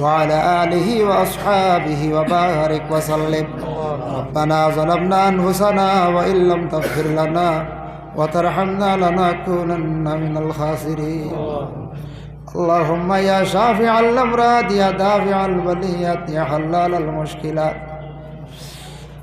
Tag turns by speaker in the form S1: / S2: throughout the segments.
S1: وعلى آله وأصحابه وبارك وسلم. ربنا ظلمنا أنفسنا وإن لم تغفر لنا وترحمنا لنكونن من الخاسرين. اللهم يا شافع الأمراض يا دافع البليات يا حلال المشكلات.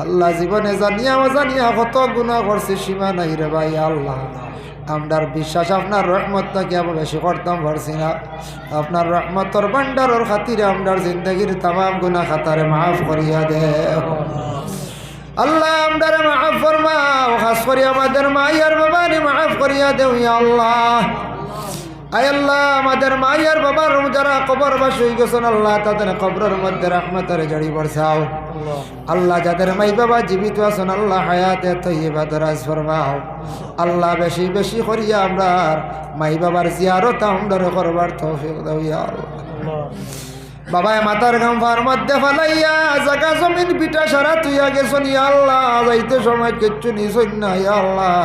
S1: আল্লাহ জীবনে জানিয়া জানিয়া কত গুণা করছি, সীমা নাই রে ভাই, আল্লাহ। আমরার বিশ্বাস, আপনার রহমতটাকে আমি বেশি করতাম, পারছি না। আপনার রহমতর ভান্ডারর খাতিরে আমরার জিন্দগির তামাম গুণা খাতারে মাফ করিয়া দে। আল্লাহ আমদারে মাফ ফরমাও, খাস করি আমাদের মাইয়ার বাবারে মাফ করিয়া ইয়া আল্লাহ। আয় আল্লাহ, আমাদের মাইয়ার বাবার যারা কবর বাস হয়ে গেছেন, আল্লাহ তাদের কবরের মধ্যে রহমতের জড়ি বর্ষাও আল্লাহ যাদের মাই বাবা জীবিত আছেন, আল্লাহ হায়াতে তৈবা দরাজ ফরমাও। আল্লাহ বেশি বেশি করিয়া আমরা মাই বাবার জিয়ারত আমরা করবার তৌফিক বাবায় মাতার গাম্ফার মধ্যে ফালাইয়া জাগা জমিন পিঠা সারা তুইয়া গেছন আল্লাহ, যাইতে সময় কিচ্ছু না ইয়া আল্লাহ।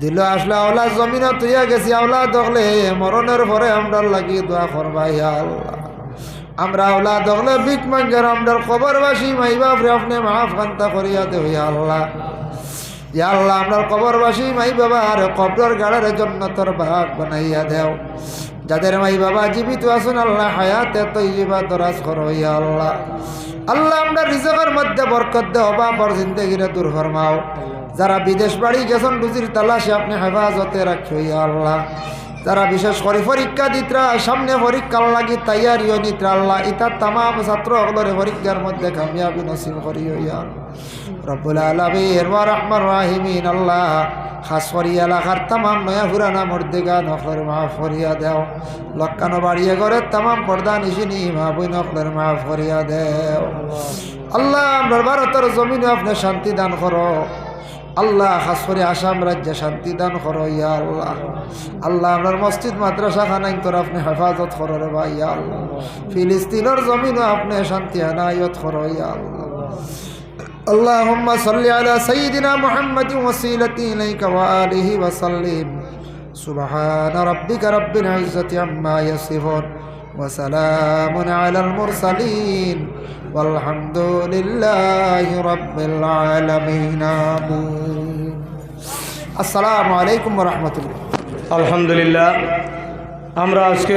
S1: দিল আসলে আওলা জমিন তুইয়া গেছি আওলা দখলে মরণের পরে আমরা লাগি দোয়া করবা আল্লাহ। আমরা আওলা দখলে বিক মাঙ্গের আমরা কবরবাসী, মাই বাপরে আপনি মাফ করিয়া দে ইয়া আল্লাহ। ইয়া আল্লাহ আমরা কবরবাসী, মাই বাবা, আর কবরের গাড়ার জন্য তোর ভাগ বানাইয়া দেও। যাদের মাই বাবা জীবিত আছেন, আল্লাহ হায়াতে তৈবা দরাজ করো ইয়া আল্লাহ। আল্লাহ, আমরা রিজকের মধ্যে বরকত দে অবাবর জিন্দগিরে দূর ফরমাও। যারা বিদেশ বাড়ি গেছেন, রুজির তালাশে আপনি হেফাজতে রাখো ইয়া আল্লাহ। যারা বিশেষ করে পরীক্ষা দিতরা, সামনে পরীক্ষার লাগি তৈয়ারিও নিত্রা। আল্লাহ ইতার তামাম ছাত্র সকলের পরীক্ষার মধ্যে কামিয়াবি ইয়া আলমীর রহমান রাহিমিন, আল্লাহ খাস করি এলাকার তামাম নয়া ফুরানা মর্দিগা নখলের মাফ করিয়া দেও। লক্কানো বাড়িয়ে ঘরের তামাম পর্দা নিশিনি মা বই নখলের মাফ করিয়া দেও। আল্লাহ আমরা ভারতের জমিনে আপনি শান্তি দান করো। আল্লাহ খাস করে আসাম রাজ্যে শান্তি দান করো ইয়া আল্লাহ আল্লাহ আপনার মসজিদ মাদ্রাসা খানাই তোর আপনি হেফাজত করো রে ভাই ইয়া আল্লাহ ফিলিস্তিনের জমিনও আপনি শান্তি আনায়ত করো ইয়া আল্লাহ اللهم صل على سيدنا محمد وسيلتي إليك وآله وسلم سبحان ربك رب العزة عما يصفون وسلام على المرسلين والحمد لله رب العالمين آمين السلام عليكم ورحمة الله
S2: আলহামদুলিল্লাহ আমরা আজকে